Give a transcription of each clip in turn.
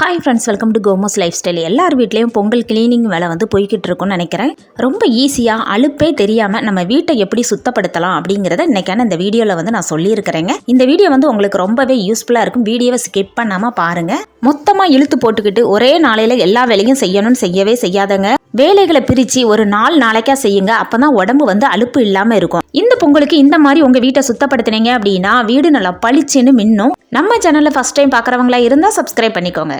Hi friends welcome to Komos lifestyle எல்லார் வீட்லேயும் Pongal cleaning வேலை வந்து போய்கிட்டு இருக்கும்னு நினைக்கிறேன். ரொம்ப ஈஸியாக அலுப்பே தெரியாமல் நம்ம வீட்டை எப்படி சுத்தப்படுத்தலாம் அப்படிங்கிறத இன்னைக்கான இந்த வீடியோவில் வந்து நான் சொல்லியிருக்கிறேங்க. இந்த வீடியோ வந்து உங்களுக்கு ரொம்பவே யூஸ்ஃபுல்லாக இருக்கும். வீடியோவை ஸ்கிப் பண்ணாமல் பாருங்கள் மொத்தமாக இழுத்து போட்டுக்கிட்டு ஒரே நாளையில் எல்லா வேலையும் செய்யணும்னு செய்யவே செய்யாதங்க. வேலைகளை பிரித்து ஒரு நாள் நாளைக்கா செய்யுங்க. அப்போ தான் உடம்பு வந்து அலுப்பு இல்லாமல் இருக்கும். இந்த பொங்கலுக்கு இந்த மாதிரி உங்கள் வீட்டை சுத்தப்படுத்துனீங்க அப்படின்னா வீடு நல்லா பளிச்சுன்னு மின்னும். நம்ம சேனலில் ஃபஸ்ட் டைம் பார்க்குறவங்களா இருந்தால் சப்ஸ்கிரைப் பண்ணிக்கோங்க.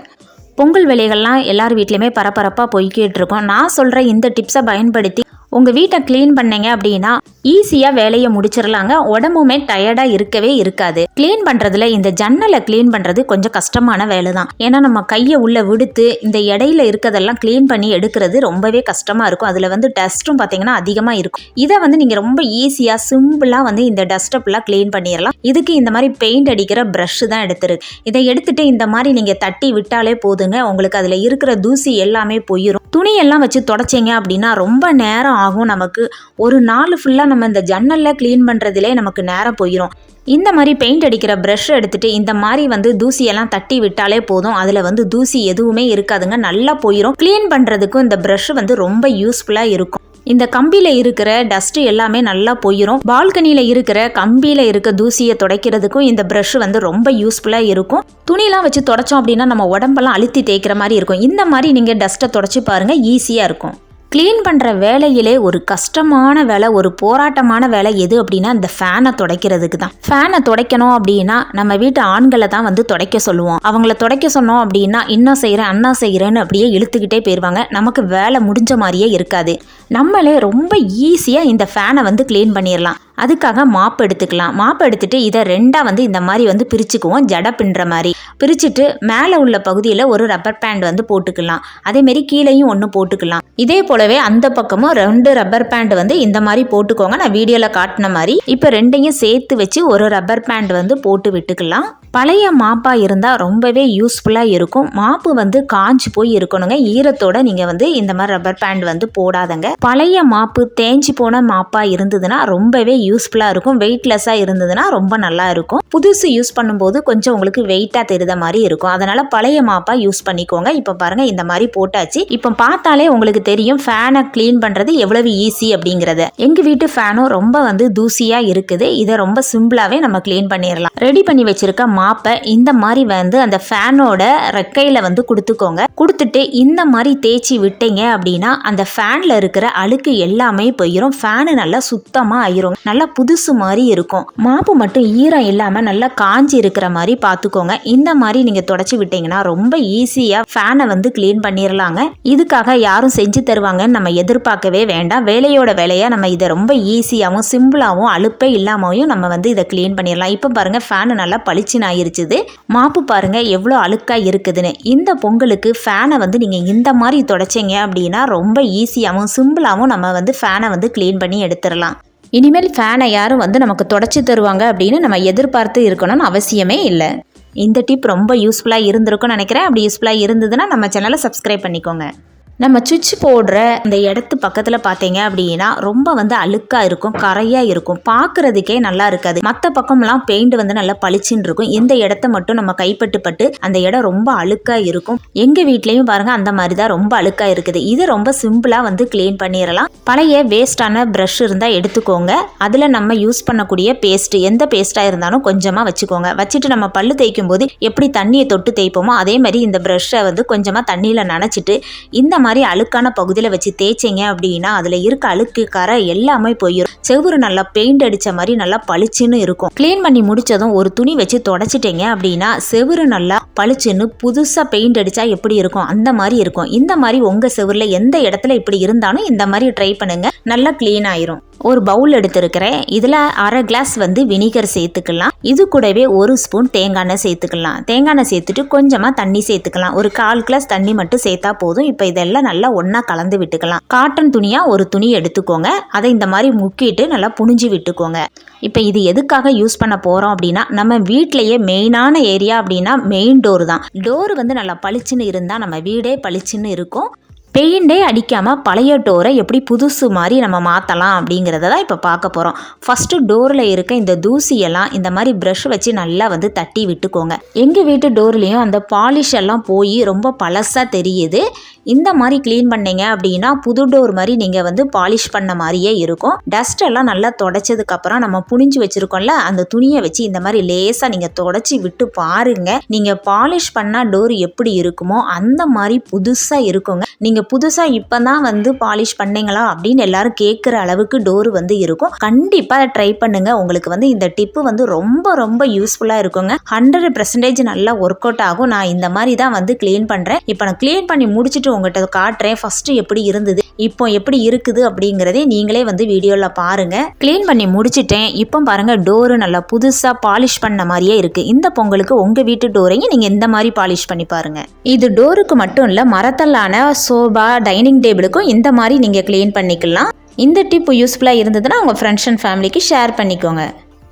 பொங்கல் வேலைகள்லாம் எல்லார் வீட்லேயுமே பரபரப்பாக போய்கிட்டு இருக்கோம். நான் சொல்கிற இந்த டிப்ஸை பயன்படுத்தி உங்கள் வீட்டை க்ளீன் பண்ணீங்க அப்படின்னா ஈஸியாக வேலையை முடிச்சிடலாங்க உடம்புமே டயர்டாக இருக்கவே இருக்காது. க்ளீன் பண்ணுறதுல இந்த ஜன்னலை க்ளீன் பண்ணுறது கொஞ்சம் கஷ்டமான வேலை தான் ஏன்னா நம்ம கையை உள்ளே விடுத்து இந்த இடையில இருக்கிறதெல்லாம் க்ளீன் பண்ணி எடுக்கிறது ரொம்பவே கஷ்டமாக இருக்கும். அதில் வந்து டஸ்ட்டும் பார்த்தீங்கன்னா அதிகமாக இருக்கும். இதை வந்து நீங்கள் ரொம்ப ஈஸியாக சிம்பிளாக வந்து இந்த டஸ்டப்லாம் க்ளீன் பண்ணிடலாம் இதுக்கு இந்த மாதிரி பெயிண்ட் அடிக்கிற ப்ரஷ் தான் எடுத்துருக்கு. இதை எடுத்துட்டு இந்த மாதிரி நீங்கள் தட்டி விட்டாலே போதுங்க. உங்களுக்கு அதில் இருக்கிற தூசி எல்லாமே போயிடும் துணியெல்லாம் வச்சு தொடச்சிங்க அப்படின்னா ரொம்ப நேரம் ஆகும். நமக்கு ஒரு நாள் ஃபுல்லாக நம்ம இந்த ஜன்னலில் க்ளீன் பண்ணுறதுலே நமக்கு நேரம் போயிடும் இந்த மாதிரி பெயிண்ட் அடிக்கிற ப்ரஷ் எடுத்துகிட்டு இந்த மாதிரி வந்து தூசியெல்லாம் தட்டி விட்டாலே போதும். அதில் வந்து தூசி எதுவுமே இருக்காதுங்க. நல்லா போயிடும் க்ளீன் பண்ணுறதுக்கும் இந்த ப்ரஷ் வந்து ரொம்ப யூஸ்ஃபுல்லாக இருக்கும். இந்த கம்பியில் இருக்கிற டஸ்ட்டு எல்லாமே நல்லா போயிடும் பால்கனியில் இருக்கிற கம்பியில் இருக்க தூசியை துடைக்கிறதுக்கும் இந்த ப்ரஷ் வந்து ரொம்ப யூஸ்ஃபுல்லாக இருக்கும். துணிலாம் வச்சு தொடச்சோம் அப்படின்னா நம்ம உடம்பெல்லாம் அழுத்தி தேய்க்கிற மாதிரி இருக்கும். இந்த மாதிரி நீங்கள் டஸ்ட்டை தொடச்சி பாருங்கள் ஈஸியாக இருக்கும். க்ளீன் பண்ணுற வேலையிலே ஒரு கஷ்டமான வேலை ஒரு போராட்டமான வேலை எது அப்படின்னா இந்த ஃபேனை துடைக்கிறதுக்கு தான். ஃபேனை துடைக்கணும் அப்படின்னா நம்ம வீட்டு ஆண்களை தான் வந்து துடைக்க சொல்லுவோம். அவங்கள துடைக்க சொன்னோம் அப்படின்னா இன்னும் செய்கிறேன் அண்ணா செய்கிறேன்னு அப்படியே இழுத்துக்கிட்டே போயிடுவாங்க நமக்கு வேலை முடிஞ்ச மாதிரியே இருக்காது. நம்மளே ரொம்ப ஈஸியாக இந்த ஃபேனை வந்து க்ளீன் பண்ணிடலாம் அதுக்காக மாப் எடுத்துக்கலாம். மாப் எடுத்துட்டு இதை ரெண்டாக வந்து இந்த மாதிரி வந்து பிரிச்சுக்குவோம். ஜடை பின்னுற மாதிரி. பிரிச்சுட்டு மேலே உள்ள பகுதியில் ஒரு ரப்பர் பேண்ட் வந்து போட்டுக்கலாம். அதேமாரி கீழேயும் ஒன்று போட்டுக்கலாம். இதே போலவே அந்த பக்கமும் ரெண்டு ரப்பர் பேண்ட் வந்து இந்த மாதிரி போட்டுக்கோங்க. நான் வீடியோவில் காட்டின மாதிரி. இப்போ ரெண்டையும் சேர்த்து வச்சு ஒரு ரப்பர் பேண்ட் வந்து போட்டு விட்டுக்கலாம். பழைய மாப்பாக இருந்தால் ரொம்பவே யூஸ்ஃபுல்லாக இருக்கும். மாப்பு வந்து காஞ்சு போய் இருக்கணுங்க. ஈரத்தோட நீங்கள் வந்து இந்த மாதிரி ரப்பர் பேண்ட் வந்து போடாதங்க. பழைய மாப்பு தேஞ்சு போன மாப்பாக இருந்ததுன்னா ரொம்பவே யூஸ்ஃபுல்லாக இருக்கும். வெயிட்லெஸ்ஸாக இருந்ததுன்னா ரொம்ப நல்லா இருக்கும். புதுசு யூஸ் பண்ணும்போது கொஞ்சம் உங்களுக்கு வெயிட்டாக தெரித மாதிரி இருக்கும். அதனால் பழைய மாப்பாக யூஸ் பண்ணிக்கோங்க. இப்போ பாருங்கள் இந்த மாதிரி போட்டாச்சு. இப்போ பார்த்தாலே உங்களுக்கு தெரியும் ஃபேனை க்ளீன் பண்ணுறது எவ்வளவு ஈஸி அப்படிங்கிறத. எங்கள் வீட்டு ஃபேனும் ரொம்ப வந்து தூசியாக இருக்குது. இதை ரொம்ப சிம்பிளாகவே நம்ம க்ளீன் பண்ணிடலாம் ரெடி பண்ணி வச்சிருக்க மாப்பை இந்த மாதிரி வந்து அந்த ஃபேனோட ரெக்கையில் வந்து கொடுத்துக்கோங்க. கொடுத்துட்டு இந்த மாதிரி தேய்ச்சி விட்டீங்க அப்படின்னா அந்த ஃபேனில் இருக்கிற அழுக்கு எல்லாமே போயிடும் ஃபேனு நல்லா சுத்தமாக ஆயிரும். நல்லா புதுசு மாதிரி இருக்கும். மாப்பு மட்டும் ஈரம் இல்லாமல் நல்லா காஞ்சி இருக்கிற மாதிரி பார்த்துக்கோங்க இந்த மாதிரி நீங்கள் தொடச்சி விட்டீங்கன்னா ரொம்ப ஈஸியாக ஃபேனை வந்து க்ளீன் பண்ணிடலாங்க இதுக்காக யாரும் செஞ்சு தருவாங்கன்னு நம்ம எதிர்பார்க்கவே வேண்டாம். வேலையோட வேலையாக நம்ம இதை ரொம்ப ஈஸியாகவும் சிம்பிளாகவும் அழுப்பே இல்லாமையும் நம்ம வந்து இதை க்ளீன் பண்ணிடலாம் இப்போ பாருங்கள் ஃபேனு நல்லா பளிச்சுன்னு ஆயிருச்சுது. மாப்பு பாருங்கள் எவ்வளோ அழுக்காக இருக்குதுன்னு. இந்த பொங்கலுக்கு ஃபேனை வந்து நீங்கள் இந்த மாதிரி தொடச்சிங்க அப்படின்னா ரொம்ப ஈஸியாகவும் சிம்பிளாகவும் நம்ம வந்து ஃபேனை வந்து க்ளீன் பண்ணி எடுத்துடலாம். இனிமேல் ஃபேனை யாரும் வந்து நமக்கு தொடச்சி தருவாங்க அப்படின்னு நம்ம எதிர்பார்த்து இருக்கணும்னு அவசியமே இல்லை. இந்த டிப் ரொம்ப யூஸ்ஃபுல்லாக இருந்திருக்கும்னு நினைக்கிறேன். அப்படி யூஸ்ஃபுல்லாக இருந்ததுன்னா நம்ம சேனலை சப்ஸ்கிரைப் பண்ணிக்கோங்க. நம்ம சுவிட்ச் போடுற அந்த இடத்து பக்கத்தில் பார்த்தீங்க அப்படின்னா ரொம்ப வந்து அழுக்காக இருக்கும் கரையாக இருக்கும். பார்க்குறதுக்கே நல்லா இருக்காது. மற்ற பக்கம்லாம் பெயிண்ட் வந்து நல்லா பளிச்சுன்னு இருக்கும். இந்த இடத்த மட்டும் நம்ம கைப்பட்டு பட்டு அந்த இடம் ரொம்ப அழுக்காக இருக்கும். எங்கள் வீட்லேயும் பாருங்கள் அந்த மாதிரி தான் ரொம்ப அழுக்காக இருக்குது. இது ரொம்ப சிம்பிளாக வந்து க்ளீன் பண்ணிடலாம் பழைய வேஸ்டான ப்ரஷ் இருந்தால் எடுத்துக்கோங்க. அதில் நம்ம யூஸ் பண்ணக்கூடிய பேஸ்ட் எந்த பேஸ்ட்டாக இருந்தாலும் கொஞ்சமாக வச்சுக்கோங்க. வச்சுட்டு நம்ம பல்லு தேய்க்கும் போது எப்படி தண்ணியை தொட்டு தேய்ப்போமோ அதே மாதிரி இந்த ப்ரஷ்ஷை வந்து கொஞ்சமாக தண்ணியில் நனைச்சிட்டு இந்த மாதிரி மாதிரி அழுக்கான பகுதியில் வச்சு தேய்ச்சிங்க அப்படின்னா அதில் இருக்க அழுக்கு கரை எல்லாமே போயிடும் செவுரு நல்லா பெயிண்ட் அடித்த மாதிரி நல்லா பளிச்சுன்னு இருக்கும். க்ளீன் பண்ணி முடிச்சதும் ஒரு துணி வச்சு தொடச்சிட்டீங்க அப்படின்னா செவுரு நல்லா பளிச்சுன்னு புதுசாக பெயிண்ட் அடித்தா எப்படி இருக்கும்? அந்த மாதிரி இருக்கும். இந்த மாதிரி உங்கள் செவுரில் எந்த இடத்துல இப்படி இருந்தாலும் இந்த மாதிரி ட்ரை பண்ணுங்கள் நல்லா க்ளீன் ஆயிரும். ஒரு பவுல் எடுத்திருக்கிறேன். இதில் அரை கிளாஸ் வந்து வினிகர் சேர்த்துக்கலாம். இது கூடவே ஒரு ஸ்பூன் தேங்காய் எண்ணெய் சேர்த்துக்கலாம். தேங்காய் எண்ணெய் சேர்த்துட்டு கொஞ்சமாக தண்ணி சேர்த்துக்கலாம். ஒரு கால் கிளாஸ் தண்ணி மட்டும் சேர்த்தா போதும். இப்போ இதெல்லாம் நல்லா ஒன்றா கலந்து விட்டுக்கலாம். காட்டன் துணியாக ஒரு துணி எடுத்துக்கோங்க. அதை இந்த மாதிரி முக்கிட்டு நல்லா புனிஞ்சு விட்டுக்கோங்க. இப்போ இது எதுக்காக யூஸ் பண்ண போகிறோம் அப்படின்னா நம்ம வீட்லேயே மெயினான ஏரியா அப்படின்னா மெயின் டோர் தான். டோர் வந்து நல்லா பளிச்சுன்னு இருந்தால் நம்ம வீடே பளிச்சுன்னு இருக்கும். பெயிண்டே அடிக்காமல் பழைய டோரை எப்படி புதுசு மாதிரி நம்ம மாற்றலாம் அப்படிங்கிறத தான் இப்போ பார்க்க போகிறோம் ஃபஸ்ட்டு டோரில் இருக்க இந்த தூசியெல்லாம் இந்த மாதிரி ப்ரஷ் வச்சு நல்லா வந்து தட்டி விட்டுக்கோங்க. எங்கள் வீட்டு டோர்லேயும் அந்த பாலிஷ் எல்லாம் போய் ரொம்ப பழசாக தெரியுது. இந்த மாதிரி க்ளீன் பண்ணீங்க அப்படின்னா புது டோர் மாதிரி நீங்கள் வந்து பாலிஷ் பண்ண மாதிரியே இருக்கும். டஸ்ட் எல்லாம் நல்லா தொடச்சதுக்கப்புறம் நம்ம புனிஞ்சு வச்சுருக்கோம்ல அந்த துணியை வச்சு இந்த மாதிரி லேசாக நீங்கள் தொடச்சி விட்டு பாருங்கள் நீங்கள் பாலிஷ் பண்ணால் டோர் எப்படி இருக்குமோ அந்த மாதிரி புதுசாக இருக்குங்க. நீங்கள் புதுசாக இப்போ தான் வந்து பாலிஷ் பண்ணீங்களா அப்படின்னு எல்லாரும் கேட்குற அளவுக்கு டோர் வந்து இருக்கும். கண்டிப்பாக ட்ரை பண்ணுங்கள் உங்களுக்கு வந்து இந்த டிப்பு வந்து ரொம்ப ரொம்ப யூஸ்ஃபுல்லாக இருக்குங்க. ஹண்ட்ரட் பர்சன்டேஜ் நல்லா ஒர்க் அவுட் ஆகும். நான் இந்த மாதிரி தான் வந்து க்ளீன் பண்ணுறேன் இப்போ நான் க்ளீன் பண்ணி முடிச்சுட்டு உங்கள்கிட்ட காட்டுறேன். ஃபஸ்ட்டு எப்படி இருந்தது இப்போ எப்படி இருக்குது அப்படிங்கிறதே நீங்களே வந்து வீடியோவில் பாருங்கள் க்ளீன் பண்ணி முடிச்சிட்டேன். இப்போ பாருங்கள் டோரு நல்லா புதுசாக பாலிஷ் பண்ண மாதிரியே இருக்குது இந்த பொங்கலுக்கு உங்கள் வீட்டு டோரையும் நீங்கள் இந்த மாதிரி பாலிஷ் பண்ணி பாருங்கள் இது டோருக்கு மட்டும் இல்லை மரத்தல்லான சோ டைனிங் டேபிளுக்கும் இந்த மாதிரி நீங்கள் க்ளீன் பண்ணிக்கலாம். இந்த டிப் யூஸ்ஃபுல்லாக இருந்ததுன்னா உங்கள் ஃப்ரெண்ட்ஸ் அண்ட் ஃபேமிலிக்கு ஷேர் பண்ணிக்கோங்க.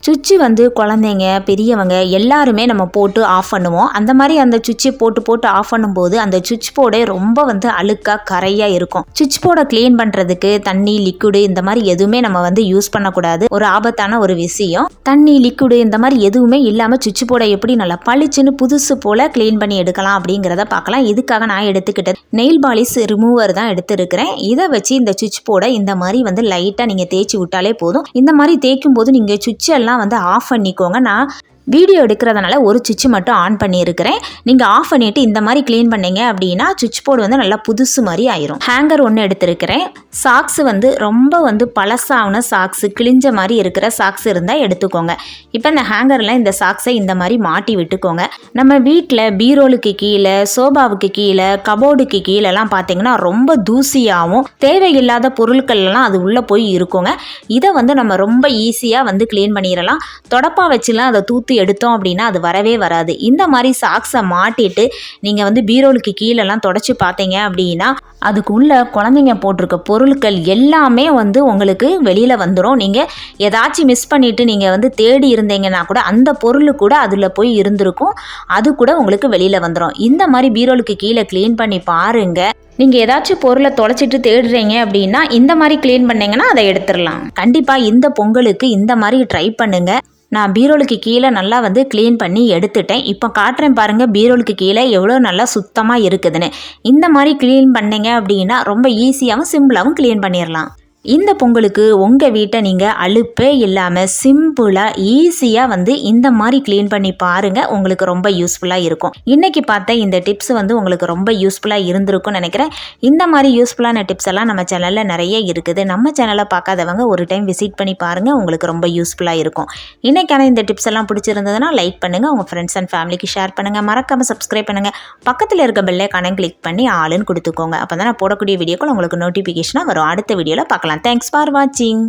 சுவிட்சு வந்து குழந்தைங்க பெரியவங்க எல்லாருமே நம்ம போட்டு ஆஃப் பண்ணுவோம். அந்த மாதிரி அந்த சுவிட்சை போட்டு போட்டு ஆஃப் பண்ணும்போது அந்த சுவிட்ச் போர்டே ரொம்ப வந்து அழுக்காக கரையாக இருக்கும். சுவிட்ச் போர்டை க்ளீன் பண்ணுறதுக்கு தண்ணி லிக்விடு இந்த மாதிரி எதுவுமே நம்ம வந்து யூஸ் பண்ணக்கூடாது. ஒரு ஆபத்தான ஒரு விஷயம். தண்ணி லிக்விடு இந்த மாதிரி எதுவுமே இல்லாமல் சுவிட்ச் போர்டை எப்படி நல்லா பளிச்சுன்னு புதுசு போல் க்ளீன் பண்ணி எடுக்கலாம் அப்படிங்கிறத பார்க்கலாம். இதுக்காக நான் எடுத்துக்கிட்டேன் நெயில் பாலிஸ் ரிமூவர் தான் எடுத்துருக்கிறேன். இதை வச்சு இந்த சுவிட்ச் போர்டை இந்த மாதிரி வந்து லைட்டாக நீங்கள் தேய்ச்சி விட்டாலே போதும். இந்த மாதிரி தேய்க்கும் போது நீங்கள் சுவிட்ச் எல்லாம் வந்து ஆஃப் பண்ணிக்கோங்க. நான் வீடியோ எடுக்கிறதுனால ஒரு சுவிட்ச் மட்டும் ஆன் பண்ணியிருக்கிறேன். நீங்கள் ஆஃப் பண்ணிவிட்டு இந்த மாதிரி க்ளீன் பண்ணீங்க அப்படின்னா சுவிட்ச் போர்டு வந்து நல்லா புதுசு மாதிரி ஆயிரும். ஹேங்கர் ஒன்று எடுத்திருக்கிறேன். சாக்ஸ் வந்து ரொம்ப வந்து பழசான சாக்ஸு கிழிஞ்ச மாதிரி இருக்கிற சாக்ஸ் இருந்தால் எடுத்துக்கோங்க. இப்போ இந்த ஹேங்கரில் இந்த சாக்ஸை இந்த மாதிரி மாட்டி விட்டுக்கோங்க. நம்ம வீட்டில் பீரோலுக்கு கீழே சோபாவுக்கு கீழே கபோர்டுக்கு கீழெல்லாம் பார்த்தீங்கன்னா ரொம்ப தூசியாகவும் தேவையில்லாத பொருட்கள்லாம் அது உள்ளே போய் இருக்குங்க. இதை வந்து நம்ம ரொம்ப ஈஸியாக வந்து க்ளீன் பண்ணிடலாம் தொடப்பா வச்சுலாம் அதை தூத்து எடுத்தோம் அப்படின்னா அது வரவே வராது. இந்த மாதிரி சாக்ஸை மாட்டிட்டு நீங்கள் வந்து பீரோலுக்கு கீழெல்லாம் தொடச்சி பார்த்தீங்க அப்படின்னா அதுக்குள்ள குழந்தைங்க போட்டிருக்க பொருட்கள் எல்லாமே வந்து உங்களுக்கு வெளியில் வந்துடும் நீங்கள் ஏதாச்சும் மிஸ் பண்ணிவிட்டு நீங்கள் வந்து தேடி இருந்தீங்கன்னா கூட அந்த பொருள் கூட அதில் போய் இருந்திருக்கும். அது கூட உங்களுக்கு வெளியில் வந்துடும் இந்த மாதிரி பீரோலுக்கு கீழே க்ளீன் பண்ணி பாருங்கள் நீங்கள் ஏதாச்சும் பொருளை தொலைச்சிட்டு தேடுறீங்க அப்படின்னா இந்த மாதிரி க்ளீன் பண்ணிங்கன்னா அதை எடுத்துடலாம். கண்டிப்பாக இந்த பொங்கலுக்கு இந்த மாதிரி ட்ரை பண்ணுங்கள் நான் பீரோலுக்கு கீழே நல்லா வந்து க்ளீன் பண்ணி எடுத்துட்டேன். இப்போ காட்டுறேன் பாருங்கள் பீரோலுக்கு கீழே எவ்வளோ நல்லா சுத்தமாக இருக்குதுன்னு. இந்த மாதிரி க்ளீன் பண்ணிங்க அப்படின்னா ரொம்ப ஈஸியாகவும் சிம்பிளாகவும் க்ளீன் பண்ணிடலாம் இந்த பொங்கலுக்கு உங்கள் வீட்டை நீங்கள் அலுப்பே இல்லாமல் சிம்பிளாக ஈஸியாக வந்து இந்த மாதிரி க்ளீன் பண்ணி பாருங்கள் உங்களுக்கு ரொம்ப யூஸ்ஃபுல்லாக இருக்கும். இன்றைக்கி பார்த்த இந்த டிப்ஸ் வந்து உங்களுக்கு ரொம்ப யூஸ்ஃபுல்லாக இருந்திருக்கும்னு நினைக்கிறேன். இந்த மாதிரி யூஸ்ஃபுல்லான டிப்ஸ் எல்லாம் நம்ம சேனலில் நிறைய இருக்குது. நம்ம சேனலை பார்க்காதவங்க ஒரு டைம் விசிட் பண்ணி பாருங்கள் உங்களுக்கு ரொம்ப யூஸ்ஃபுல்லாக இருக்கும். இன்றைக்கான இந்த டிப்ஸ் எல்லாம் பிடிச்சிருந்ததுன்னா லைக் பண்ணுங்கள் உங்கள் ஃப்ரெண்ட்ஸ் அண்ட் ஃபேமிலிக்கு ஷேர் பண்ணுங்கள் மறக்காமல் சப்ஸ்கிரைப் பண்ணுங்கள் பக்கத்தில் இருக்க பெல்லைக்கான கிளிக் பண்ணி ஆளுன்னு கொடுத்துக்கோங்க. அப்போ தான் நான் போடக்கூடிய வீடியோக்கள் உங்களுக்கு நோட்டிஃபிகேஷனாக வரும். அடுத்த வீடியோவில் பார்க்கலாம். தேங்க்ஸ் ஃபார் வாட்சிங்